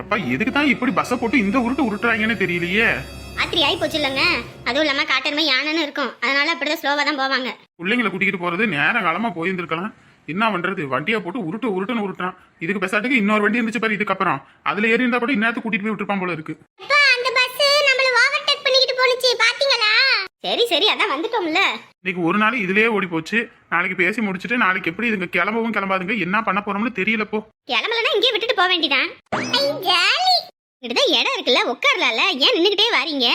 எப்பா எதுக்கு தான் இப்படி பஸ்ஸை போட்டு இந்த உருட்டு உருட்டுறாங்கன்னு தெரியலையே? ராத்திரி ஆகி போச்சு இல்லைங்க. அதுவும் இல்லாமல் காட்டெருமை யானைன்னு இருக்கும். அதனால அப்படிதான் ஸ்லோவாக தான் போவாங்க. பிள்ளைங்களை கூட்டிகிட்டு போறது நேர காலமா போயிருந்திருக்கலாம். என்ன பண்றது? வண்டியை போட்டு உருட்டு உருட்டுன்னு உருட்டுறான். இதுக்கு பெசாட்டுக்கு இன்னொரு வண்டி இருந்துச்சு பாரு இதுக்கப்புறம். அதுல ஏறி இருந்தா கூட இன்னத்துக்கு கூட்டிட்டு போய் விட்டுருப்பான் போல இருக்கு. அந்த பஸ் நம்மள ஓவர்டேக் பண்ணிக்கிட்டு போனுச்சு பாத்தீங்களா சரி சரி அதான் வந்துட்டோம்ல. இன்னைக்கு ஒரு நாள் இதுலயே ஓடி போச்சு. நாளைக்கு பேசி முடிச்சுட்டு நாளைக்கு எப்படி இதுங்க கிளம்பவும் கிளம்பாதுங்க? என்ன பண்ண போறோம்னு தெரியல போ. கிளம்பலன்னா இங்கேயே விட்டுட்டு போக வேண்டியதான் ஜாலி. இங்கிட்டதான் இடம் இருக்குல்ல உட்காரலாம்ல. ஏன் நின்னுக்கிட்டே வாரீங்க?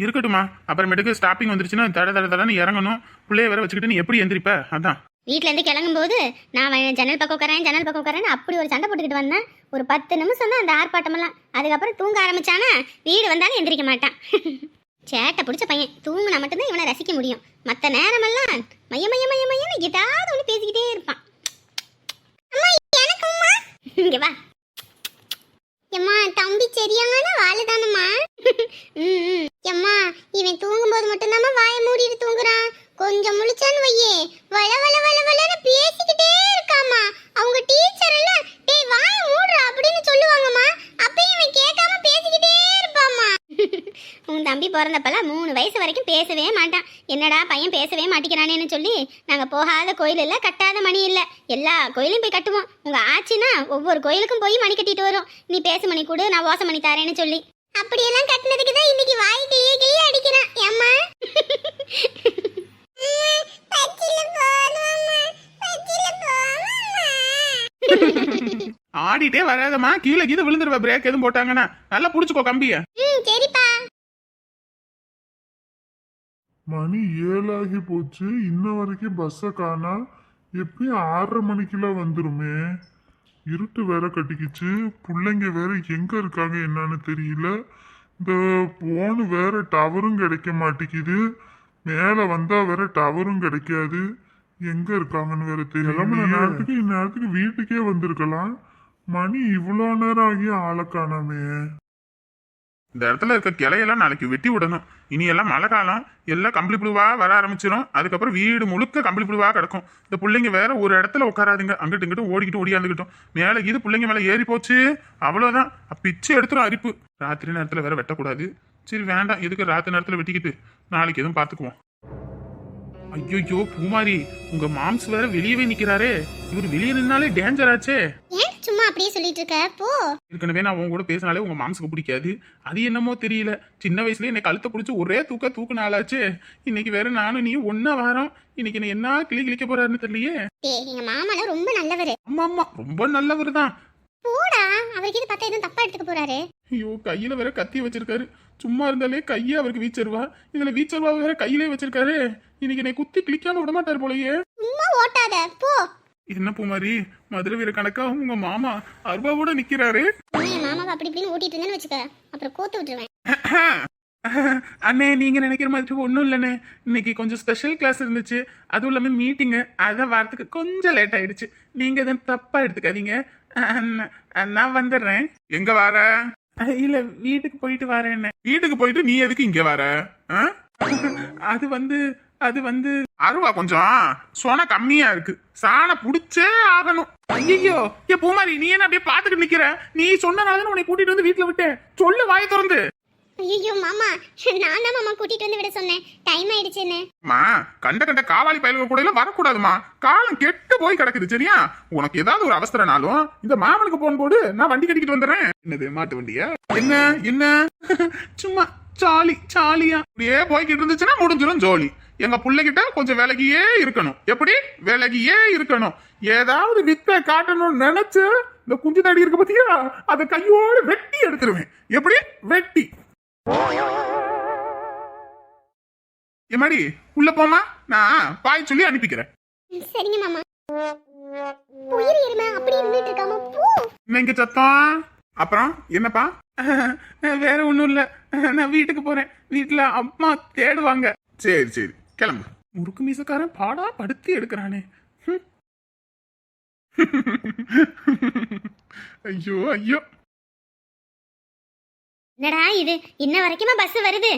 இருக்கட்டுமா அப்புறமேட்டுக்கு ஸ்டாப்பிங் வந்துருச்சுன்னா தட தட தடன்னு இறங்கணும். பிள்ளைய வேற வச்சுக்கிட்டு நீ எப்படி எந்திரிப்ப? அதான். வீட்ல இருந்து கிளம்பும் போது நான் ஜன்னல் பக்கம் உட்காரேன் ஜன்னல் பக்கம் உட்காரேன்னு அப்படி ஒரு சண்டை போட்டுக்கிட்டு வந்தேன். ஒரு பத்து நிமிஷம் தான் அந்த ஆர்ப்பாட்டமெல்லாம். அதுக்கப்புறம் தூங்க ஆரம்பிச்சானா வீடு வந்தாலும் எந்திரிக்க மாட்டான். சேட்டை பிடிச்ச பையன். தூங்கினா மட்டும்தான் இவனை ரசிக்க முடியும். மற்ற நேரமெல்லாம் மைய மைய மைய மையன்னு ஏதாவது ஒன்று பேசிக்கிட்டே இருப்பான். இங்க வா. எம்மா தம்பி சரியான வாழுதானம்மா ம் எம்மா இவன் தூங்கும்போது மட்டும்தாம்மா வாயை மூடிட்டு தூங்குறான். கொஞ்சம் முழிச்சான்னு வையே. வள வள வள வளன்னு பேசிக்கிட்டே இருக்காமா அவங்க டீச்சர் எல்லாம் டேய் வாயை மூடுறா அப்படின்னு சொல்லுவாங்கம்மா. அப்பயும் இவன் கே தம்பி பிறந்தப்பெல்லாம் மூணு வயசு வரைக்கும் பேசவே மாட்டான். என்னடா பையன் பேசவே மாட்டேங்கிறானேன்னு சொல்லி நாங்க போகாத கோயில் இல்ல கட்டாத மணி இல்ல. எல்லா கோயிலையும் போய் கட்டுவோம். உங்க ஆச்சினா ஒவ்வொரு கோயிலுக்கும் போய் மணி கட்டிட்டு வரும். நீ பேச மணி கொடு நான் ஓசை மணி தரேன்னு சொல்லி. அப்படியெல்லாம் கட்டினதுக்கு தான் இன்னைக்கு வாய் கிளியே கிளியே அடிக்கிறான். ஏம்மா? ஆடிட்டே வராதம்மா. கீழே கீழே விழுந்துருவ. பிரேக் எதுவும் போட்டாங்கன்னா. நல்லா புடிச்சுக்கோ கம்பிய. ம் சரிப்பா. மணி ஏழாகி போச்சு. இன்ன வரைக்கும் பஸ்ஸை காணா எப்பயும் ஆறரை மணிக்கெல்லாம் வந்துருமே. இருட்டு வேற கட்டிக்கிச்சு. பிள்ளைங்க வேற எங்க இருக்காங்க என்னன்னு தெரியல. இந்த போனு வேற டவரும் கிடைக்க மாட்டேங்குது. மேலே வந்தா வேற டவரும் கிடைக்காது. எங்க இருக்காங்கன்னு வேற தெரியல. நேரத்துக்கு இந்நேரத்துக்கு வீட்டுக்கே வந்திருக்கலாம். மணி இவ்வளோ நேரம் ஆகி ஆளை காணாமே. இந்த இடத்துல இருக்க கிளையெல்லாம் நாளைக்கு வெட்டி விடணும். இனி எல்லாம் மழை காலம் எல்லாம் கம்பளி புழுவாக வர ஆரம்பிச்சிடும் அதுக்கப்புறம் வீடு முழுக்க கம்பளி புழுவாக கிடக்கும். இந்த பிள்ளைங்க வேற ஒரு இடத்துல உட்காராதுங்க. அங்கிட்டு இங்கிட்டு ஓடிக்கிட்டு ஓடியாந்துக்கிட்டும். மேலே இது பிள்ளைங்க மேலே ஏறி போச்சு. அவ்வளோதான் பிச்சு எடுத்துரும் அரிப்பு. ராத்திரி நேரத்தில் வேற வெட்டக்கூடாது. சரி வேண்டாம். எதுக்கு ராத்திரி நேரத்தில் வெட்டிக்கிட்டு? நாளைக்கு எதுவும் பார்த்துக்குவோம் ஐயோ பூமாரி உங்க மாம்ஸ் வேற வெளியவே நிக்கிறாரே. இவர் வெளியே நின்னாலே டேஞ்சர் ஆச்சே. அப்படியே சொல்லிட்டு இருக்க? போ. ஏற்கனவே நான் உங்க கூட பேசினாலே உங்க மாம்ஸுக்கு பிடிக்காது. அது என்னமோ தெரியல. சின்ன வயசுல என்னை கழுத்தை பிடிச்சி ஒரே தூக்க தூக்கு நாளாச்சு இன்னைக்கு வேற நானும் நீ ஒன்னா வாரோம். இன்னைக்கு என்ன என்ன கிளி கிளிக்க போறாருன்னு தெரியலையே. டேய் எங்க மாமாலாம் ரொம்ப நல்லவரு. ஆமா ஆமா. ரொம்ப நல்லவர் தான். போடா. அவருக்கு இது பார்த்தா எதுவும் தப்பா எடுத்துக்க போறாரு. ஐயோ கையில வேற கத்தி வச்சிருக்காரு. சும்மா இருந்தாலே கையே அவருக்கு வீச்சருவா. இதுல வீச்சருவா வேற கையிலே வச்சிருக்காரு. இன்னைக்கு என்னை குத்தி கிளிக்காம விட மாட்டாரு போலயே. சும்மா ஓட்டாத. போ. என்ன பூமாரி? மதுரை வீர கணக்கா உங்க மாமா அருவாவோட நிக்கிறாரு. மாமாவை அப்படி இப்படின்னு ஓட்டிட்டு இருந்தேன்னு வச்சுக்க. அப்புறம் கோத்து விட்டுருவேன். அண்ணே நீங்க நினைக்கிற மாதிரி ஒன்றும் இல்லைண்ணே. இன்னைக்கு கொஞ்சம் ஸ்பெஷல் கிளாஸ் இருந்துச்சு. அதுவும் இல்லாமல் மீட்டிங்கு அதான் வரதுக்கு கொஞ்சம் லேட் ஆயிடுச்சு. நீங்க எதுவும் தப்பா எடுத்துக்காதீங்க. நான் வந்துடுறேன். எங்க வர? இல்ல வீட்டுக்கு போயிட்டு வரேன்னு வீட்டுக்கு போயிட்டு நீ எதுக்கு இங்க வர? அது வந்து அது வந்து அருவா கொஞ்சம். சொன கம்மியா இருக்கு. சாண புடிச்சே ஆகணும். ஐயோ ஏ பூமாரி நீ என்ன அப்படியே பாத்துக்கிட்டு நிக்கிற? நீ சொன்னனால உன்னை கூட்டிட்டு வந்து வீட்டுல விட்டேன். சொல்லு வாயை திறந்து. ஐயோ மாமா நான் தான் மாமா கூட்டிட்டு வந்து விட சொன்னேன். டைம் ஆயிடுச்சுன்னு. மா கண்ட கண்ட காவாலி பயலுக கூட எல்லாம் வரக்கூடாதுமா. காலம் கெட்டு போய் கிடக்குது சரியா? உனக்கு ஏதாவது ஒரு அவசரனாலும் இந்த மாமனுக்கு போன் போடு. நான் வண்டி கட்டிக்கிட்டு வந்துடுறேன். என்னது மாட்டு வண்டியா? என்ன என்ன? சும்மா ஜாலி ஜாலியா. அப்படியே போய்கிட்டு இருந்துச்சுன்னா முடிஞ்சிடும் ஜோலி. எங்க பிள்ளைகிட்ட கொஞ்சம் விலகியே இருக்கணும். எப்படி? விலகியே இருக்கணும். ஏதாவது வித்தை காட்டணும்னு நினைச்சு இந்த குஞ்சு தடி இருக்கு பாத்தியா? அதை கையோடு வெட்டி எடுத்துருவேன். எப்படி? வெட்டி. எம்மாடி உள்ள போமா நான் பாய் சொல்லி அனுப்பிக்கிறேன். சரிங்க மாமா. உயிர் எருமை அப்படி இருந்துட்டு இருக்காம போ. இன்னைக்கு சத்தம்? அப்புறம் என்னப்பா? வேற ஒண்ணும் இல்ல. நான் வீட்டுக்கு போறேன். வீட்டுல அம்மா தேடுவாங்க. சரி சரி. கிளம்பு. முறுக்கு மீசக்காரன் பாடா படுத்தி எடுக்கிறானே. ஐயோ ஐயோ. என்னடா இது? இன்ன வரைக்குமா பஸ் வருது?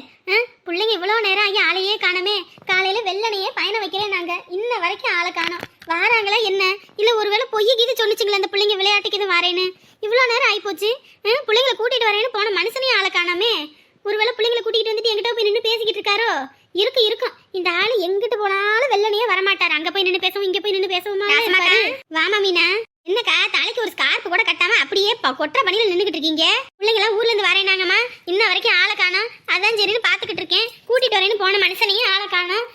பிள்ளைங்க இவ்வளோ நேரம் ஆகி ஆளையே காணமே. காலையில வெள்ளனையே பயணம் வைக்கிறேன் நாங்க. இன்ன வரைக்கும் ஆளை காணோம். வாராங்களா என்ன? இல்ல ஒருவேளை பொய் கீது சொன்னுச்சுங்களா அந்த பிள்ளைங்க விளையாட்டுக்கு இது வரேன்னு. இவ்வளோ நேரம் ஆயிப்போச்சு. ஆ, பிள்ளைங்களை கூட்டிட்டு வரேன்னு போன மனுஷனையும் ஆளை காணாமே. ஒருவேளை பிள்ளைங்களை கூட்டிட்டு வந்துட்டு எங்கிட்ட போய் நின்று பேசிக்கிட்டு இருக்காரோ? இருக்கு இருக்கும். இந்த ஆளு எங்கிட்டு போனாலும் வெள்ளனையே வரமாட்டாரு அங்க போய் நின்று பேசவும் இங்க போய் நின்று பேசவுமா வாமா மீனா என்னக்கா தலைக்கு ஒரு ஸ்கார்ப் கூட கட்டாம அப்படியே ப- கொற்ற பணியில் நின்னுகிட்டு இருக்கீங்க? பிள்ளைங்களா ஊர்ல இருந்து வரேனாங்கம்மா இன்ன வரைக்கும் ஆளை காணோம். அதான் சரின்னு பாத்துக்கிட்டு இருக்கேன். கூட்டிட்டு வரேன்னு போன மனுஷனையும் ஆளை காணோம்.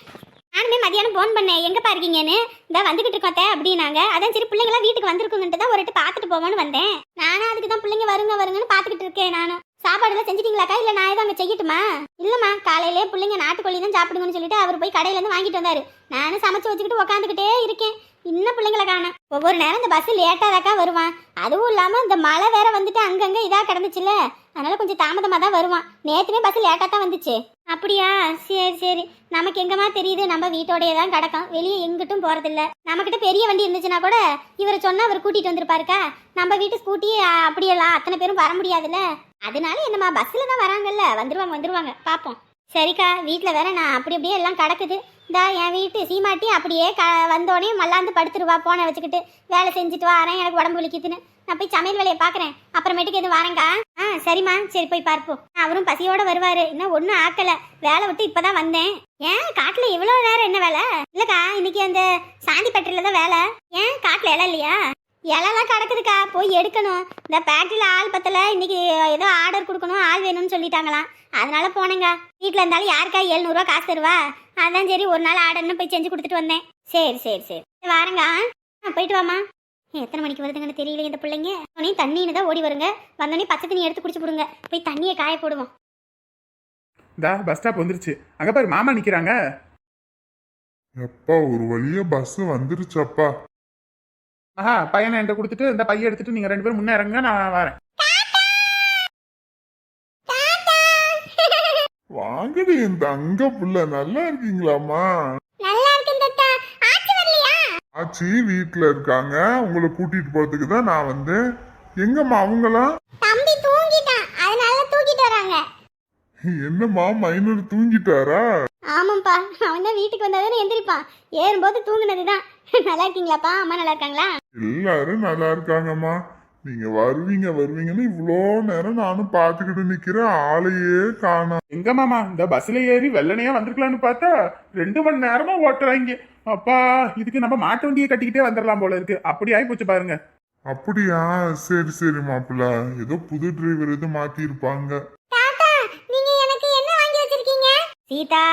நானுமே மதியானம் ஃபோன் பண்ணேன். எங்கப்பா இருக்கீங்கன்னு? இந்த வந்துகிட்டு இருக்கோத்த அப்படின்னாங்க. அதான் சரி பிள்ளைங்களா வீட்டுக்கு வந்திருக்குங்கன்ட்டு தான் ஒரு வாட்டி பார்த்துட்டு போவோன்னு வந்தேன். நானும் அதுக்கு தான் பிள்ளைங்க வருங்க வருங்கன்னு பார்த்துக்கிட்டு இருக்கேன் நானும். சாப்பாடு எல்லாம் செஞ்சிட்டீங்களாக்கா? இல்லை நான் எதாவது செய்யட்டுமா? இல்லைம்மா காலையிலே பிள்ளைங்க நாட்டுக்கோழி தான் சாப்பிடுங்கன்னு சொல்லிட்டு அவர் போய் கடையிலேருந்து வாங்கிட்டு வந்தாரு. நானும் சமைச்சு வச்சுக்கிட்டு உட்காந்துக்கிட்டே இருக்கேன். இன்னும் பிள்ளைங்கள காணும். ஒவ்வொரு நேரம் இந்த பஸ் லேட்டாதாக்கா வருவான். அதுவும் இல்லாமல் இந்த மழை வேற வந்துட்டு அங்கங்கே இதாக கிடந்துச்சுல்ல. அதனால கொஞ்சம் தாமதமாக தான் வருவான். நேற்றுமே பஸ் லேட்டாக தான் வந்துச்சு. அப்படியா? சரி சரி. நமக்கு எங்கம்மா தெரியுது? நம்ம வீட்டோடையே தான் கிடக்கும். வெளியே எங்கிட்டும் போகிறதில்ல நம்மக்கிட்ட பெரிய வண்டி இருந்துச்சுன்னா கூட இவரை சொன்னால் அவர் கூட்டிகிட்டு வந்திருப்பாருக்கா? நம்ம வீட்டு ஸ்கூட்டி அப்படியெல்லாம் அத்தனை பேரும் வர முடியாதுல்ல. அதனால என்னம்மா பஸ்ஸில் தான் வராங்கல்ல? வந்துருவாங்க வந்துருவாங்க. பார்ப்போம் சரிக்கா வீட்டில் வேற நான் அப்படி அப்படியே எல்லாம் கிடக்குது. இந்தா என் வீட்டு சீமாட்டி அப்படியே க வந்தோடனே மல்லாந்து படுத்துருவா போனை வச்சுக்கிட்டு. வேலை செஞ்சுட்டு வரேன் எனக்கு உடம்பு வலிக்குதுன்னு. நான் போய் சமையல் வேலையை பார்க்குறேன் அப்புறமேட்டுக்கு எதுவும் வரேங்க்கா ஆ சரிம்மா சரி போய் பார்ப்போம். அவரும் பசியோட வருவார். இன்னும் ஒன்றும் ஆக்கல. வேலை விட்டு இப்போ தான் வந்தேன். ஏன் காட்டில் இவ்வளோ நேரம் என்ன வேலை? இல்லைக்கா இன்னைக்கு அந்த சாந்தி பட்டியில் தான் வேலை. ஏன் காட்டில் இலை இல்லையா? இலைலாம் கிடக்குதுக்கா போய் எடுக்கணும். இந்த ஃபேக்ட்ரியில் ஆள் பத்தல இன்னைக்கு ஏதோ ஆர்டர் கொடுக்கணும் ஆள் வேணும்னு சொல்லிட்டாங்களாம். அதனால போனேங்க வீட்டில் இருந்தாலும் யாருக்கா எழுநூறுவா காசு தருவா? அதான் சரி ஒரு நாள் ஆர்டர்னு போய் செஞ்சு கொடுத்துட்டு வந்தேன். சரி சரி சரி. வாரங்க ஆ போயிட்டு வாமா எத்தனை மணிக்கு வருதுங்கன்னு தெரியல இந்த பிள்ளைங்க. உடனே தண்ணின்னு தான் ஓடி வருங்க. வந்தோடனே பச்சை தண்ணி எடுத்து குடிச்சு போடுங்க போய் தண்ணியை காய போடுவோம். இந்தா பஸ் ஸ்டாப் வந்துருச்சு. அங்க பாரு மாமா நிக்கிறாங்க. எப்பா ஒரு வழியா பஸ் வந்துருச்சப்பா ஆஹா பையனை என்கிட்ட கொடுத்துட்டு இந்த பைய எடுத்துட்டு நீங்க ரெண்டு பேரும் முன்னே இறங்க நான் வரேன். வாங்கடி என் தங்க புள்ள நல்லா இருக்கீங்களாம்மா? நல்லா இருக்கு தத்தா. ஆச்சு வரலையா? ஆச்சி வீட்ல இருக்காங்க. உங்களை கூட்டிட்டு போறதுக்கு தான் நான் வந்தேன். எங்கம்மா அவங்களாம் தம்பி தூங்கிட்டான். அதனால தூக்கிட்டு வராங்க. என்னம்மா மைனர் தூங்கிட்டாரா? ஆமாப்பா அவன் தான் வீட்டுக்கு வந்தாதானே எந்திரிப்பான். ஏறும்போது தூங்குனது தான் நல்லா இருக்கீங்களாப்பா? அம்மா நல்லா இருக்காங்களா? எல்லாரும் நல்லா இருக்காங்கம்மா. நீங்க வருவீங்க வருவீங்கன்னு இவ்வளோ நேரம் நானும் பார்த்துக்கிட்டு நிக்கிறேன். ஆளையே காணோம் எங்க மாமா இந்த பஸ்ல ஏறி வெள்ளனையா வந்திருக்கலாம்னு பார்த்தா ரெண்டு மணி நேரமா ஓட்டுறாங்க. அப்பா இதுக்கு நம்ம மாட்டு வண்டியை கட்டிக்கிட்டே வந்துடலாம் போல இருக்கு. அப்படி ஆகி போச்சு பாருங்க. அப்படியா? சரி சரி மாப்பிள்ள. ஏதோ புது டிரைவர் எதுவும் மாத்தி இருப்பாங்க தாத்தா நீங்க எனக்கு என்ன வாங்கி வச்சிருக்கீங்க? சீதா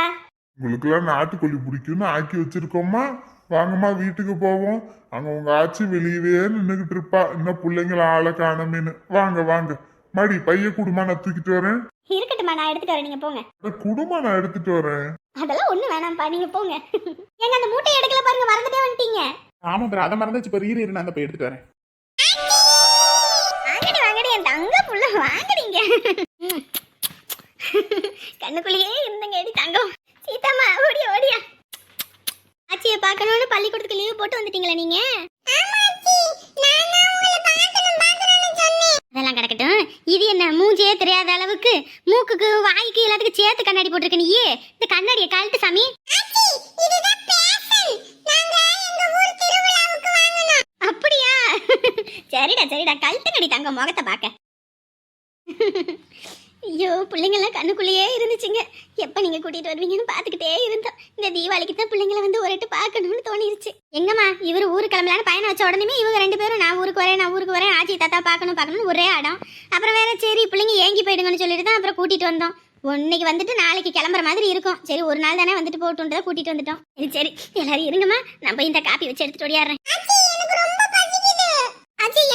உங்களுக்கெல்லாம் நாட்டுக்கோழி பிடிக்கும்னு ஆக்கி வச்சிருக்கோமா வாங்கம்மா வீட்டுக்கு போவோம். அங்க உங்க ஆச்சி வெளியவே நின்றுகிட்டு இருப்பா. இன்னும் பிள்ளைங்கள ஆளை காணமேன்னு. வாங்க வாங்க. மடி பைய குடுமா நான் தூக்கிட்டு வரேன். இருக்கட்டும்மா நான் எடுத்துட்டு வரேன். நீங்க போங்க. அட, குடுமா நான் எடுத்துட்டு வரேன். அதெல்லாம் ஒண்ணு வேணாம்ப்பா. நீங்க போங்க. எங்க அந்த மூட்டை எடுக்கல பாருங்க. மறந்துட்டே வந்துட்டீங்க. ஆமா பிற அதை மறந்துச்சு இப்ப இரு இரு நான் அந்த போய் எடுத்துட்டு வரேன். வாங்கடி வாங்கடி. என் தங்க புள்ள. வாங்கடிங்க. கண்ணுக்குள்ளேயே இருந்தங்க. எடி தங்கம். பார்க்கணும்னு பள்ளிக்கூடத்துக்கு லீவ் போட்டு வந்துட்டீங்களா நீங்க? அதெல்லாம் கிடக்கட்டும். இது என்ன மூஞ்சே தெரியாத அளவுக்கு மூக்குக்கு வாய்க்கு எல்லாத்துக்கும் சேர்த்து கண்ணாடி போட்டிருக்க நீயே? இந்த கண்ணாடியை கழட்டு சாமி. அப்படியா? சரிடா சரிடா. கழுத்தங்கடி தங்க முகத்தை பார்க்க. ஐயோ பிள்ளைங்கெல்லாம் கண்ணுக்குள்ளேயே இருந்துச்சுங்க. எப்போ நீங்கள் கூட்டிகிட்டு வருவீங்கன்னு பார்த்துக்கிட்டே இருந்தோம். இந்த தீபாவளிக்கு தான் பிள்ளைங்கள வந்து ஒரு எட்டு பார்க்கணும்னு தோணிருச்சு. எங்கம்மா இவர் ஊருக்கு கிளம்பலான்னு பயணம் வச்ச உடனே இவங்க ரெண்டு பேரும் நான் ஊருக்கு வரேன் நான் ஊருக்கு வரேன் ஆச்சி தாத்தா பார்க்கணும் பார்க்கணும்னு ஒரே ஆடம் அப்புறம் வேற சரி பிள்ளைங்க ஏங்கி போயிடுங்கன்னு சொல்லிட்டு தான் அப்புறம் கூட்டிகிட்டு வந்தோம். இன்னைக்கு வந்துட்டு நாளைக்கு கிளம்புற மாதிரி இருக்கும். சரி ஒரு நாள் தானே வந்துட்டு போட்டுன்றதை கூட்டிட்டு வந்துட்டோம். சரி சரி எல்லாரும் இருங்கம்மா. நான் போய் இந்த காப்பி வச்சு எடுத்துட்டு ஓடியாடுறேன்.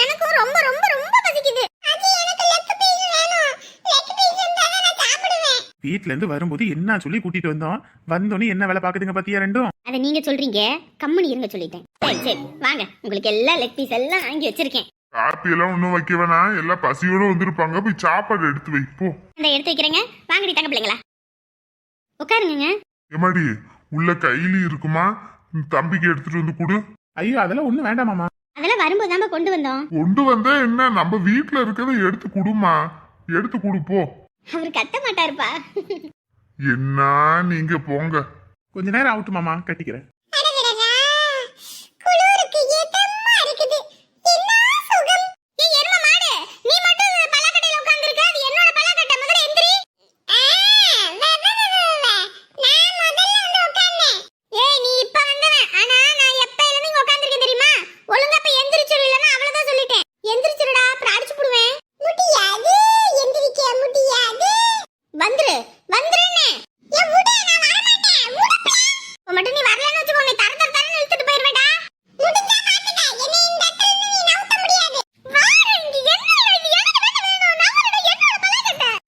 எனக்கும் ரொம்ப ரொம்ப ரொம்ப பசிக்குது. எனக்கு வேணும். லெக் பீஸ் இருந்தா நான் சாப்பிடுவேன் வீட்ல இருந்து வரும்போது என்ன சொல்லி கூட்டிட்டு வந்தோம்? வந்தோடனே என்ன வேலை பாக்குதுங்க பாத்தியா ரெண்டும்? அத நீங்க சொல்றீங்க. கம்முனு இருங்க சொல்லிட்டேன். சரி சரி. வாங்க. உங்களுக்கு எல்லா லெக் பீஸ் எல்லாம் வாங்கி வச்சிருக்கேன். காப்பி எல்லாம் ஒன்றும் வைக்க வேணாம். எல்லாம் பசியோட வந்திருப்பாங்க. போய் சாப்பாடு எடுத்து வை. போ. இந்த எடுத்து வைக்கிறேங்க. வாங்கடி தங்க பிள்ளைங்களா. உட்காருங்க எமாடி உள்ள கைலி இருக்குமா? உன் தம்பிக்கு எடுத்துட்டு வந்து கொடு. ஐயோ அதெல்லாம் ஒண்ணும் வேண்டாம் மாமா. அதெல்லாம் வரும்போது தான் கொண்டு வந்தோம். கொண்டு வந்தா என்ன? நம்ம வீட்ல இருக்கிறத எடுத்து கொடுமா. எடுத்து கொடு போ. அவர் கத்த மாட்டாருப்பா. என்ன? நீங்க போங்க. கொஞ்ச நேரம் ஆகட்டும் மாமா. கட்டிக்கிறேன்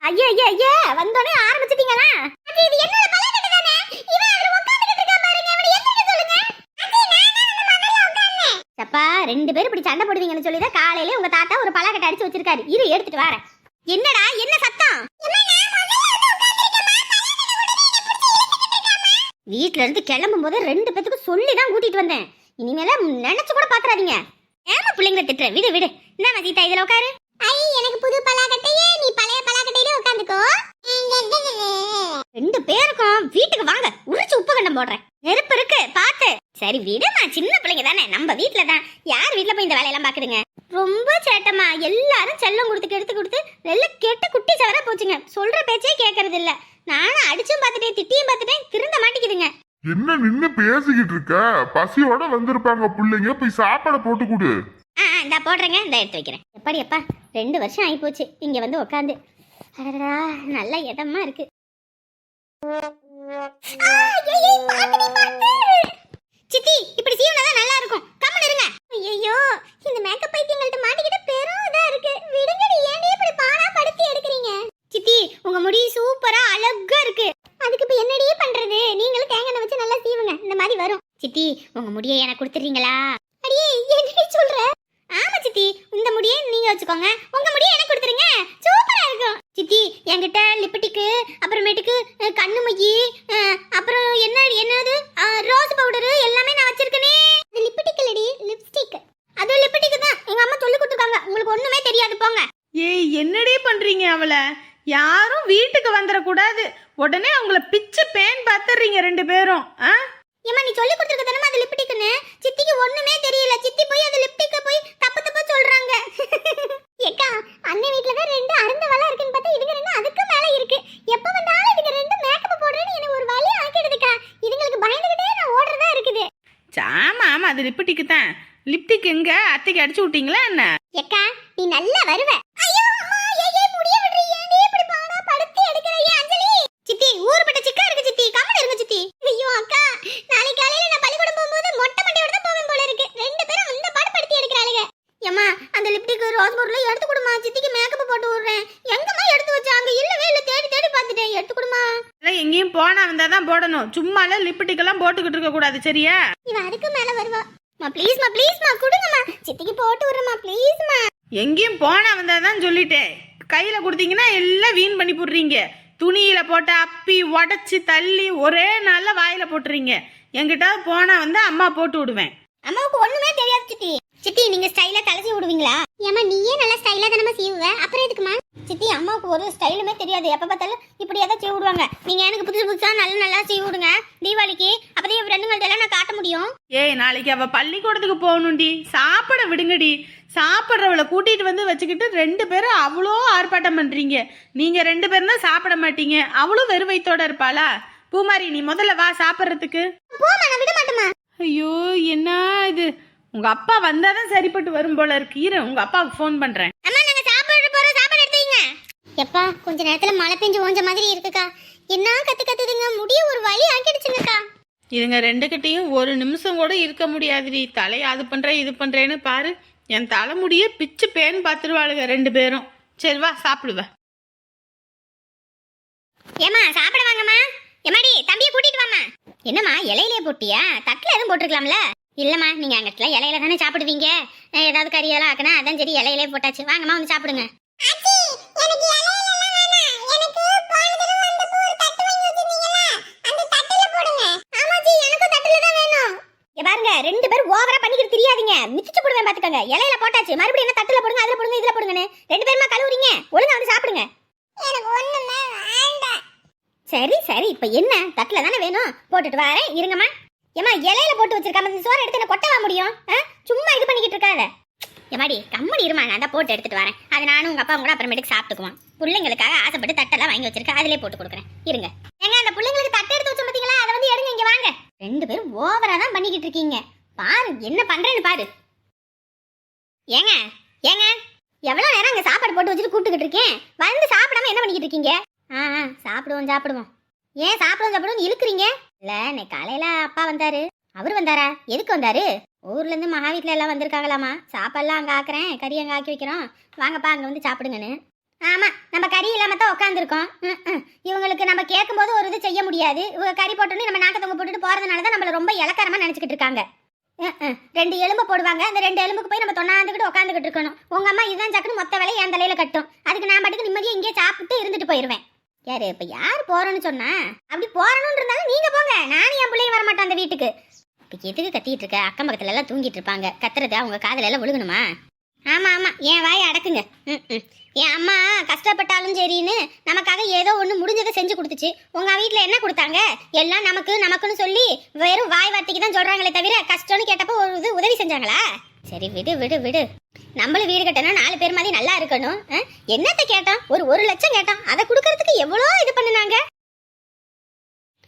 ஐயா ஐயா வந்தோடனே ஆரம்பிச்சிட்டீங்களா அது இது என்னோட பழக்கட்டு தானே இவன் அதுல உட்கார்ந்துட்டு இருக்கான் பாருங்க இவனை எந்திரிக்க சொல்லுங்க சப்பா ரெண்டு பேரும் இப்படி சண்டை போடுவீங்கன்னு சொல்லி தான் காலையில உங்க தாத்தா ஒரு பழக்கட்டை அடிச்சு வச்சிருக்காரு இரு எடுத்துட்டு வரேன் என்னடா என்ன சத்தம் வீட்ல இருந்து கிளம்பும் போது ரெண்டு பேத்துக்கும் சொல்லி தான் கூட்டிட்டு வந்தேன். இனிமேல நினைச்சு கூட பாத்துறாதீங்க ஏமா பிள்ளைங்களை திட்டுற? விடு விடு. என்ன சீதா இதுல உட்காரு ஐ எனக்கு புது பலாக்கட்டையே. நீ பழைய பலாக்கட்டையில உட்காந்துக்கோ ரெண்டு பேருக்கும் வீட்டுக்கு வாங்க. உரிச்சு உப்பு கண்டம் போடுறேன். நெருப்பு இருக்கு பாத்து. சரி விடுமா சின்ன பிள்ளைங்க தானே. நம்ம வீட்டுல தான். யார் வீட்ல போய் இந்த வேலையெல்லாம் பாக்குதுங்க? ரொம்ப சேட்டமா எல்லாரும் செல்லம் கொடுத்து எடுத்து கொடுத்து நல்ல கெட்ட குட்டி சவரா போச்சுங்க. சொல்ற பேச்சே கேக்குறது இல்ல நானும் அடிச்சும் பார்த்துட்டேன் திட்டியும் பார்த்துட்டேன் திருந்த மாட்டேங்குதுங்க என்ன நின்னு பேசிக்கிட்டு இருக்க? பசியோட வந்திருப்பாங்க பிள்ளைங்க. போய் சாப்பாடை போட்டு கொடு. இந்த போடுறேங்க. இந்த எடுத்து வைக்கிறேன். எப்படி அப்பா ரெண்டு வருஷம் ஆகி போச்சு இங்க வந்து உட்காந்து நல்ல இடமா இருக்கு. சித்தி இப்படி சீவனதான் நல்லா இருக்கும். கம்மன் இருங்க. ஐயோ இந்த மேக்கப் பைத்தியங்கள்ட்ட மாட்டிக்கிட்ட பெரும் இதா இருக்கு. விடுங்கடி ஏன்டி இப்படி பாடா படுத்தி எடுக்கிறீங்க? சித்தி உங்க முடி சூப்பரா அழகா இருக்கு. அதுக்கு இப்ப என்னடியே பண்றது? நீங்களும் தேங்காய் எண்ணெய் வச்சு நல்லா சீவுங்க. இந்த மாதிரி வரும். சித்தி உங்க முடியை எனக்கு கொடுத்துறீங்களா அடியே என்னடி சொல்ற? ஆமா சித்தி இந்த முடியை நீங்க வச்சுக்கோங்க. உங்க முடியை எனக்கு கொடுத்துருங்க. சூப்பரா இருக்கும். சித்தி என்கிட்ட லிப்டிக்கு அப்புறமேட்டுக்கு கண்ணுமுகி கண்ணு மையி அப்புறம் என்ன என்னது? ரோஸ் பவுடரு எல்லாமே நான் வச்சிருக்கேனே. அது லிப்டிக் இல்லடி லிப்ஸ்டிக் அது லிப்டிக் தான். எங்க அம்மா சொல்லி கொடுத்துருக்காங்க. உங்களுக்கு ஒண்ணுமே தெரியாது. போங்க. ஏய் என்னடி பண்றீங்க அவளை? யாரும் வீட்டுக்கு வந்துடக்கூடாது உடனே அவங்கள பிச்சு பேன் பார்த்துறீங்க ரெண்டு பேரும். ஆ? ஏமா நீ சொல்லி கொடுத்துருக்க தானே அது லிப்டிக்னு சித்திக்கு ஒண்ணுமே தெரியல. சித்தி போய் அது லிப்டிக்க போய் தப்பு தப்பா சொல்றாங்க. ஏக்கா அண்ணன் வீட்ல தான் ரெண்டு அருந்த வலை இருக்குன்னு பார்த்தா இதுங்க ரெண்டு அதுக்கு மேல இருக்கு. எப்ப வந்தாலும் இதுங்க ரெண்டு மேக்கப் போடுறேன்னு எனக்கு ஒரு வழி ஆக்கிடுதுக்கா. இதுங்களுக்கு பயந்துகிட்டே நான் ஓடுறதா இருக்குது. ஆமா ஆமா அது லிப்டிக்கு தான். லிப்டிக் எங்க? அத்தைக்கு அடிச்சு விட்டீங்களா என்ன? ஏக்கா நீ நல்லா வருவ ஐயோ அம்மா ஏய் ஏய் முடிய விடுறீ ஏன்டி இப்படி பாடா படுத்து எடுக்கறீ அஞ்சலி சித்தி ஊர்பட்ட சிக்கா இருக்கு சித்தி கம்மன் இருங்க சித்தி ஐயோ அக்கா நாளைக்கு காலையில நான் பள்ளிக்கூடம் போகும்போது மொட்டை மண்டையோட தான் போவேன் போல இருக்கு ரெண்டு பேரும் இந்த பாடு படுத்தி எடுக்கறாளுங்க ஏம்மா அந்த லிப்டிக் ரோஸ் பவுடர்ல எடுத்து கொடுமா சித்திக்கு மேக்கப் போட்டு விடுறேன் எங்கம்மா எடுத்து வச்சாங்க இல்லவே இல்ல தேடி தேடி பார்த்துட்டேன் எடுத்து கொடுமா எல்லாம் எங்கேயும் போனா வந்தா தான் போடணும். சும்மால லிப்டிக்கெல்லாம் போட்டுக்கிட்டு இருக்க கூடாது சரியா? இவ அதுக்கு மேல வருவா. மா ப்ளீஸ்மா ப்ளீஸ்மா கொடுங்கம்மா. சித்திக்கு போட்டு விடுறமா ப்ளீஸ்மா எங்கேயும் போனா வந்தா தான் சொல்லிட்டேன். கையில கொடுத்தீங்கன்னா எல்லாம் வீண் பண்ணி போடுறீங்க. துணியில போட்டு அப்பி உடச்சி தள்ளி ஒரே நாள்ல வாயில போட்டுறீங்க. என்கிட்ட போனா வந்து அம்மா போட்டு விடுவேன். அம்மாவுக்கு ஒண்ணுமே தெரியாது சித்தி. சித்தி நீங்க ஸ்டைலா தலை சீவி விடுவீங்களா? ஏமா நீயே நல்லா ஸ்டைலா தானமா சீவுவ அப்புறம் எதுக்குமா சித்தி அம்மாவுக்கு ஒரு ஸ்டைலுமே தெரியாது. எப்ப பார்த்தாலும் ஏதாவது சீவி விடுவாங்க? நீங்க எனக்கு புதுசு புதுசா நல்ல நல்லா சீவி விடுங்க. தீபாவளிக்கு. அப்பதான் என் ஃப்ரெண்டுங்கள்ட்ட எல்லாம் நான் காட்ட முடியும். ஏய் நாளைக்கு அவ பள்ளிக்கூடத்துக்கு போகணும்டி. சாப்பிட விடுங்கடி. சாப்பிட்றவளை கூட்டிட்டு வந்து வச்சுக்கிட்டு ரெண்டு பேரும் அவ்வளோ ஆர்ப்பாட்டம் பண்றீங்க. நீங்க ரெண்டு பேரும் தான் சாப்பிட மாட்டீங்க. அவளும் வெறும் வயித்தோட இருப்பாளா. பூமாரி நீ முதல்ல வா சாப்பிட்றதுக்கு. ஐயோ என்ன இது? உங்க அப்பா வந்தாதான் சரிப்பட்டு வரும் போல இருக்கு. இரு உங்க அப்பாவுக்கு ஃபோன் பண்றேன். எப்பா கொஞ்ச நேரத்துல மழை பெஞ்சு ஓஞ்ச மாதிரி இருக்குக்கா. என்ன கத்து கத்துதுங்க? முடிய ஒரு வழி ஆக்கிடுச்சுங்கக்கா. இதுங்க ரெண்டு கிட்டையும் ஒரு நிமிஷம் கூட இருக்க முடியாதுடி. தலையை அது பண்றேன் இது பண்றேன்னு பாரு. என் தலைமுடியே பிச்சு பேன் பார்த்துருவாளுங்க ரெண்டு பேரும். சரி வா சாப்பிடுவ ஏமா சாப்பிட வாங்கம்மா. எம்மாடி தம்பியை கூட்டிட்டு வாமா என்னம்மா இலையிலே போட்டியா? தட்டுல எதுவும் போட்டிருக்கலாம்ல? இல்லம்மா நீங்க அங்கத்துல இலையில தானே சாப்பிடுவீங்க. அஹ் ஏதாவது கறி எல்லாம் ஆக்கினா அதான் சரி இலையிலே போட்டாச்சு. வாங்கம்மா வந்து சாப்பிடுங்க. ரெண்டு பேரும் ஓவரா பண்ணிக்கிட்டு தெரியாதீங்க. மிதிச்சு போடுவேன் பாத்துக்கோங்க. இலையில போட்டாச்சு. மறுபடியும் என்ன தட்டுல போடுங்க அதுல போடுங்க இதுல போடுங்கன்னு. ரெண்டு பேருமா கழுவுறீங்க? ஒழுங்கா வந்து சாப்பிடுங்க. எனக்கு ஒண்ணுமே வேண்டாம். சரி சரி. இப்ப என்ன? தட்டுல தானே வேணும்? போட்டுட்டு வரேன். இருங்கம்மா. ஏமா இலையில போட்டு வச்சிருக்காம இந்த சோறு எடுத்து கொட்டவா முடியும்? சும்மா இது பண்ணிக்கிட்டு இருக்காத. ஏமாடி கம்மடி இருமா நான் தான் போட்டு எடுத்துட்டு வரேன். அது நானும் உங்க அப்பா கூட அப்புறமேட்டுக்கு சாப்பிட்டுக்குவோம். பிள்ளைங்களுக்காக ஆசைப்பட்டு தட்டெல்லாம் வாங்கி வச்சிருக்கேன். அதிலே போட்டு கொடுக்குறேன். இருங்க. ஏங்க அந்த பிள்ளைங்களுக்கு தட்டை எடுத்து வச்சோம் பாத்தீங்களா? அதை வந்து எடுங்க இங்க வாங்க. ரெண்டு பேரும் ஓவரா தான் பண்ணிக்கிட்டு இருக்கீங்க. பாரு என்ன பண்றேன்னு பாரு. ஏங்க ஏங்க எவ்வளவு நேரம் அங்க சாப்பாடு போட்டு வச்சுட்டு கூப்பிட்டுக்கிட்டு இருக்கேன்? வந்து சாப்பிடாம என்ன பண்ணிக்கிட்டு இருக்கீங்க? ஆ சாப்பிடுவோம் சாப்பிடுவோம். ஏன் சாப்பிடுவோம் சாப்பிடுவோம் இழுக்குறீங்க? இல்ல இன்னைக்கு காலையில அப்பா வந்தாரு. அவர் வந்தாரா? எதுக்கு வந்தாரு? ஊர்லேருந்து மகா வீட்டில் எல்லாம் வந்திருக்காங்களாமா சாப்பாடுலாம் அங்கே ஆக்குறேன். கறி அங்கே ஆக்கி வைக்கிறோம். வாங்கப்பா அங்கே வந்து சாப்பிடுங்கன்னு. ஆமாம் நம்ம கறி இல்லாமல் தான் உட்காந்துருக்கோம் இவங்களுக்கு நம்ம கேட்கும்போது ஒரு இது செய்ய முடியாது. இவங்க கறி போட்டோன்னு நம்ம நாக்க தொங்க போட்டுட்டு போகிறதுனால தான் நம்மளை ரொம்ப இலக்காரமாக நினச்சிக்கிட்டு இருக்காங்க. ரெண்டு எலும்பு போடுவாங்க. அந்த ரெண்டு எலும்புக்கு போய் நம்ம தொண்ணாந்துக்கிட்டு உட்காந்துக்கிட்டு இருக்கணும். உங்கள் அம்மா இதுதான் சக்குன்னு மொத்த வேலையை என் தலையில் கட்டும். அதுக்கு நான் பாட்டுக்கு நிம்மதியாக இங்கேயே சாப்பிட்டு இருந்துட்டு போயிடுவேன் யாரு இப்போ யார் போகிறோன்னு சொன்னா? அப்படி போறணும்னு இருந்தாலும் போங்க. நானும் என் பிள்ளையும் வர மாட்டோம் அந்த வீட்டுக்கு. இப்போ எதுக்கு கத்திட்டு இருக்க? அக்கம் பக்கத்துல எல்லாம் தூங்கிட்டு இருப்பாங்க. கத்துறது அவங்க காதல எல்லாம் விழுகணுமா? ஆமா ஆமா. என் வாயை அடக்குங்க. ம், ம். என் அம்மா கஷ்டப்பட்டாலும் சரின்னு நமக்காக ஏதோ ஒன்று முடிஞ்சதை செஞ்சு கொடுத்துச்சு. உங்க வீட்டில் என்ன கொடுத்தாங்க? எல்லாம் நமக்கு நமக்குன்னு சொல்லி வெறும் வாய் வார்த்தைக்கு தான் சொல்றாங்களே தவிர கஷ்டம்னு கேட்டப்போ ஒரு இது உதவி செஞ்சாங்களா? சரி விடு விடு விடு. நம்மளும் வீடு கட்டணும் நாலு பேர் மாதிரி நல்லா இருக்கணும். ஆ? கேட்டோம் ஒரு ஒரு லட்சம் கேட்டோம் அதை கொடுக்கறதுக்கு எவ்வளோ இது பண்ணினாங்க?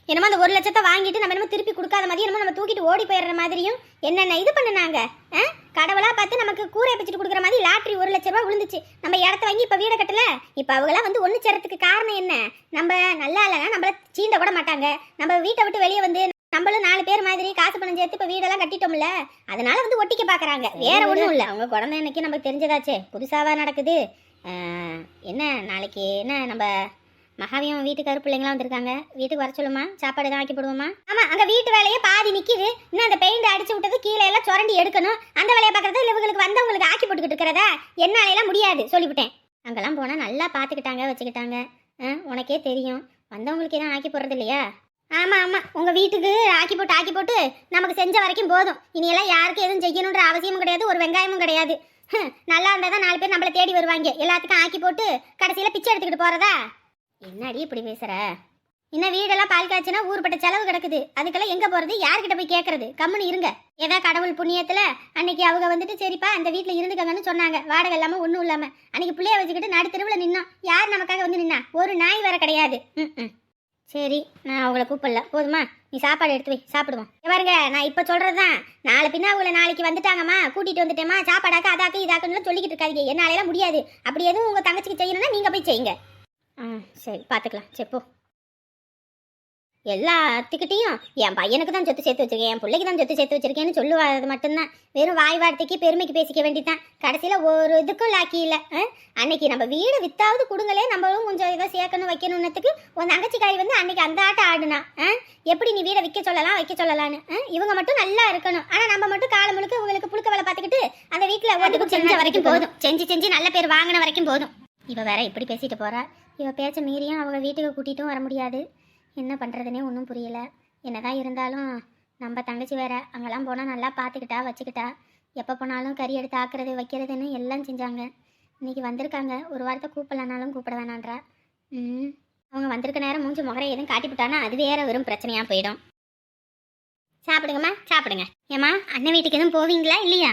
என்னமோ அந்த ஒரு லட்சத்தை வாங்கிட்டு நம்ம என்னமோ திருப்பி கொடுக்காத மாதிரி என்னமோ நம்ம தூக்கிட்டு ஓடி போயிடுற மாதிரியும் என்னென்ன இது பண்ணுனாங்க? ஆ? கடவுளா பார்த்து நமக்கு கூரை பிச்சுட்டு கொடுக்குற மாதிரி லாட்ரி ஒரு லட்ச ரூபாய் விழுந்துச்சு. நம்ம இடத்த வாங்கி இப்போ வீடை கட்டல. இப்போ அவங்களாம் வந்து ஒன்று சேரத்துக்கு காரணம் என்ன? நம்ம நல்லா இல்லைன்னா நம்மள சீண்ட விட மாட்டாங்க. நம்ம வீட்டை விட்டு வெளியே வந்து நம்மளும் நாலு பேர் மாதிரி காசு பணம் சேர்த்து இப்போ வீடெல்லாம் கட்டிட்டோம்ல. அதனால வந்து ஒட்டிக்க பார்க்கறாங்க வேற ஒன்றும் இல்லை. அவங்க குழந்தை இன்னைக்கு நமக்கு தெரிஞ்சதாச்சே. புதுசாவா நடக்குது. என்ன நாளைக்கு என்ன நம்ம மகாவியம் வீட்டுக்காரு பிள்ளைங்களாம் வந்திருக்காங்க. வீட்டுக்கு வர சொல்லுமா? சாப்பாடு தான் ஆக்கி போடுவோமா? ஆமா அங்க வீட்டு வேலையே பாதி நிக்குது. இன்னும் அந்த பெயிண்ட் அடிச்சு விட்டது கீழே எல்லாம் சுரண்டி எடுக்கணும். அந்த வேலையை பாக்குறது இல்லை இவங்களுக்கு வந்தவங்களுக்கு ஆக்கி போட்டுக்கிட்டு இருக்கிறதா? என்னாலையெல்லாம் முடியாது சொல்லிவிட்டேன். அங்கெல்லாம் போனா நல்லா பார்த்துக்கிட்டாங்க வச்சுக்கிட்டாங்க. ஆ, உனக்கே தெரியும். வந்தவங்களுக்கு எதுவும் ஆக்கி போடுறது இல்லையா? ஆமா ஆமா. உங்க வீட்டுக்கு ஆக்கி போட்டு ஆக்கி போட்டு நமக்கு செஞ்ச வரைக்கும் போதும். இனியெல்லாம் யாருக்கும் எதுவும் செய்யணுன்ற அவசியமும் கிடையாது ஒரு வெங்காயமும் கிடையாது. நல்லா இருந்தால் தான் நாலு பேர் நம்மளை தேடி வருவாங்க. எல்லாத்துக்கும் ஆக்கி போட்டு கடைசியில பிச்சை எடுத்துக்கிட்டு போறதா? என்னடி இப்படி பேசுற? இன்னும் வீடெல்லாம் பால் காய்ச்சினா ஊர்பட்ட செலவு கிடக்குது. அதுக்கெல்லாம் எங்க போறது? யார்கிட்ட போய் கேட்கறது கம்முன்னு இருங்க. ஏதா கடவுள் புண்ணியத்துல அன்னைக்கு அவங்க வந்துட்டு சரிப்பா அந்த வீட்டுல இருந்துக்கங்கன்னு சொன்னாங்க. வாடகை இல்லாம ஒண்ணும் இல்லாம. அன்னைக்கு பிள்ளைய வச்சுக்கிட்டு நடு தெருவுல நின்னோம் யார் நமக்காக வந்து நின்னா? ஒரு நாய் வேற கிடையாது. ம், ம். சரி நான் அவங்கள கூப்பிடல. போதுமா? நீ சாப்பாடு எடுத்து வை. சாப்பிடுவோம். பாருங்க நான் இப்ப சொல்றதுதான். நாளை பின்ன அவங்கள நாளைக்கு வந்துட்டாங்கம்மா. கூட்டிட்டு வந்துட்டேம்மா. சாப்பாடாக்க அதாக்கு இதாக்குன்னு சொல்லிக்கிட்டு இருக்காதீங்க. என்னால முடியாது. அப்படி எதுவும் உங்க தங்கச்சிக்கு செய்யணும்னா நீங்க போய் செய்யுங்க. ஆ சரி பார்த்துக்கலாம் சரி போ. எல்லாத்துக்கிட்டையும் என் பையனுக்கு தான் சொத்து சேர்த்து வச்சிருக்கேன் என் பிள்ளைக்கு தான் சொத்து சேர்த்து வச்சிருக்கேன்னு சொல்லுவா அது மட்டும்தான். வெறும் வாய் வார்த்தைக்கு பெருமைக்கு பேசிக்க வேண்டிதான். கடைசியில் ஒரு இதுக்கும் லாக்கி இல்லை. அன்னைக்கு நம்ம வீடு வித்தாவது கொடுங்களே நம்மளும் கொஞ்சம் இதை சேர்க்கணும் வைக்கணும்னத்துக்கு உன் தங்கச்சிக்காரி வந்து அன்னைக்கு அந்த ஆட்டம் ஆடுனா. ஆ? எப்படி நீ வீடை விற்க சொல்லலாம் வைக்க சொல்லலான்னு? ஆ? இவங்க மட்டும் நல்லா இருக்கணும். ஆனால் நம்ம மட்டும் காலம் முழுக்க உங்களுக்கு புழுக்க வேலை பார்த்துக்கிட்டு அந்த வீட்டில் செஞ்ச வரைக்கும் போதும். செஞ்சு செஞ்சு நல்ல பேர் வாங்கின வரைக்கும் போதும். இவ வேற இப்படி பேசிட்டு போறா. இவ பேச்ச மீறியும் அவங்க வீட்டுக்கு கூட்டிகிட்டும் வர முடியாது. என்ன பண்ணுறதுனே ஒன்றும் புரியல. என்னதான் இருந்தாலும் நம்ம தங்கச்சி வேற அங்கெல்லாம் போனால் நல்லா பார்த்துக்கிட்டா வச்சுக்கிட்டா. எப்போ போனாலும் கறி எடுத்து ஆக்குறது வைக்கிறதுன்னு எல்லாம் செஞ்சாங்க. இன்னைக்கு வந்திருக்காங்க. ஒரு வாரத்தை கூப்பிடலனாலும் கூப்பிட வேணான்றா. ம். அவங்க வந்திருக்க நேரம் மூஞ்சி முகரை எதுவும் காட்டிவிட்டானா அது வேற வெறும் பிரச்சனையாக போயிடும். சாப்பிடுங்கம்மா சாப்பிடுங்க. ஏம்மா அண்ணன் வீட்டுக்கு எதுவும் போவீங்களா இல்லையா?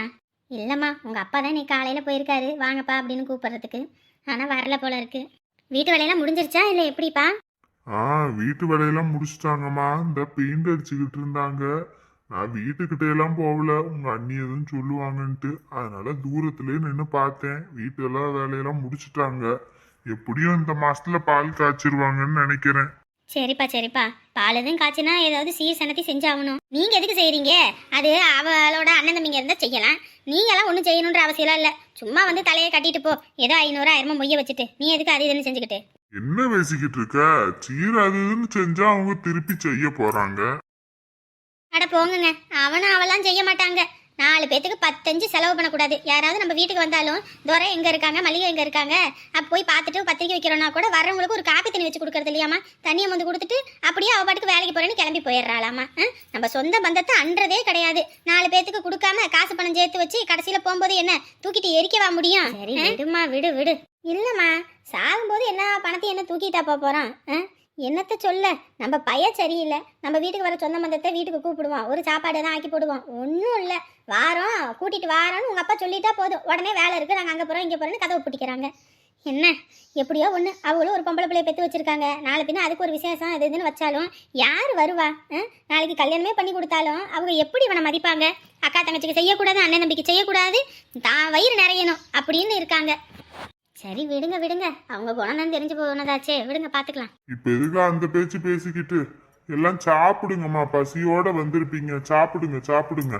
இல்லைம்மா உங்கள் அப்பா தான் இன்னைக்கு காலையில் போயிருக்காரு. வாங்கப்பா அப்படின்னு கூப்பிட்றதுக்கு. ஆனால் வரல போல இருக்குது வீட்டு வேலையெல்லாம் முடிஞ்சிருச்சா? இல்லை எப்படிப்பா? ஆ வீட்டு வேலையெல்லாம் முடிச்சிட்டாங்கம்மா. இந்த பெயிண்ட் அடிச்சுக்கிட்டு இருந்தாங்க. நான் வீட்டுக்கிட்ட எல்லாம் போகல. உங்க அண்ணி எதுவும் சொல்லுவாங்கன்ட்டு. அதனால தூரத்திலே நின்று பார்த்தேன். வீட்டு எல்லாம் வேலையெல்லாம் முடிச்சிட்டாங்க. எப்படியும் இந்த மாசத்துல பால் காய்ச்சிருவாங்கன்னு நினைக்கிறேன். சரிப்பா சரிப்பா. பால் எதுவும் காய்ச்சினா ஏதாவது சீர் சனத்தி செஞ்சாகணும். நீங்கள் எதுக்கு செய்கிறீங்க அது அவளோட அண்ணன் தம்பிங்க இருந்தால் செய்யலாம். நீங்களாம் ஒன்றும் செய்யணுன்ற அவசியம்லாம் இல்லை. சும்மா வந்து தலையை கட்டிட்டு போ. ஏதோ ஐநூறு ஆயிரமா மொய்ய வச்சுட்டு. நீ எதுக்கு அது இதுன்னு செஞ்சுக்கிட்டு? என்ன பேசிக்கிட்டு இருக்க? சீர் அது இதுன்னு செஞ்சா அவங்க திருப்பி செய்ய போறாங்க. அட போங்கங்க. அவனும் அவெல்லாம் செய்ய மாட்டாங்க. நாலு பேத்துக்கு பத்தஞ்சு செலவு பண்ணக்கூடாது. யாராவது நம்ம வீட்டுக்கு வந்தாலும் துரை எங்க இருக்காங்க மளிகை எங்க இருக்காங்க அப்ப போய் பார்த்துட்டு பத்திரிக்கை வைக்கிறோம்னா கூட வரவங்களுக்கு ஒரு காப்பி தண்ணி வச்சு கொடுக்கறது இல்லையாமா தண்ணியை வந்து கொடுத்துட்டு அப்படியே அவ பாட்டுக்கு வேலைக்கு போறேன்னு கிளம்பி போயிடுறாளாமா? நம்ம சொந்த பந்தத்தை அன்றதே கிடையாது. நாலு பேத்துக்கு கொடுக்காம காசு பணம் சேர்த்து வச்சு கடைசியில போகும்போது என்ன? தூக்கிட்டு எரிக்கவா முடியும்? விடுமா விடு விடு. இல்லம்மா சாகும்போது என்ன பணத்தை என்ன தூக்கிட்டா போறான்? ஆ? என்னத்த சொல்ல? நம்ம பையன் சரியில்லை. நம்ம வீட்டுக்கு வர சொந்த மந்தத்தை வீட்டுக்கு கூப்பிடுவோம் ஒரு சாப்பாடு தான் ஆக்கி போடுவான். ஒன்றும் இல்லை. வாரம். கூட்டிட்டு வாரோன்னு உங்கள் அப்பா சொல்லிட்டா போதும். உடனே வேலை இருக்குது நாங்கள் அங்கே போகிறோம் இங்கே போகிறோன்னு கதவை பிடிக்கிறாங்க என்ன? எப்படியோ ஒன்று அவங்களும் ஒரு பொம்பளை பிள்ளைய பெற்று வச்சுருக்காங்க. நாளை பின்ன அதுக்கு ஒரு விசேஷம் அது இதுன்னு வச்சாலும் யார் வருவா? நாளைக்கு கல்யாணமே பண்ணி கொடுத்தாலும் அவங்க எப்படி இவனை மதிப்பாங்க? அக்கா தங்கச்சிக்கு செய்யக்கூடாது அண்ணன் தம்பிக்கு செய்யக்கூடாது. தான் வயிறு நிறையணும் அப்படின்னு இருக்காங்க. சரி விடுங்க விடுங்க. அவங்க குணம் தான் தெரிஞ்சு போனதாச்சே. விடுங்க பார்த்துக்கலாம் இப்ப எதுக்கு அந்த பேச்சு பேசிக்கிட்டு? எல்லாம் சாப்பிடுங்கம்மா பசியோட வந்திருப்பீங்க. சாப்பிடுங்க சாப்பிடுங்க.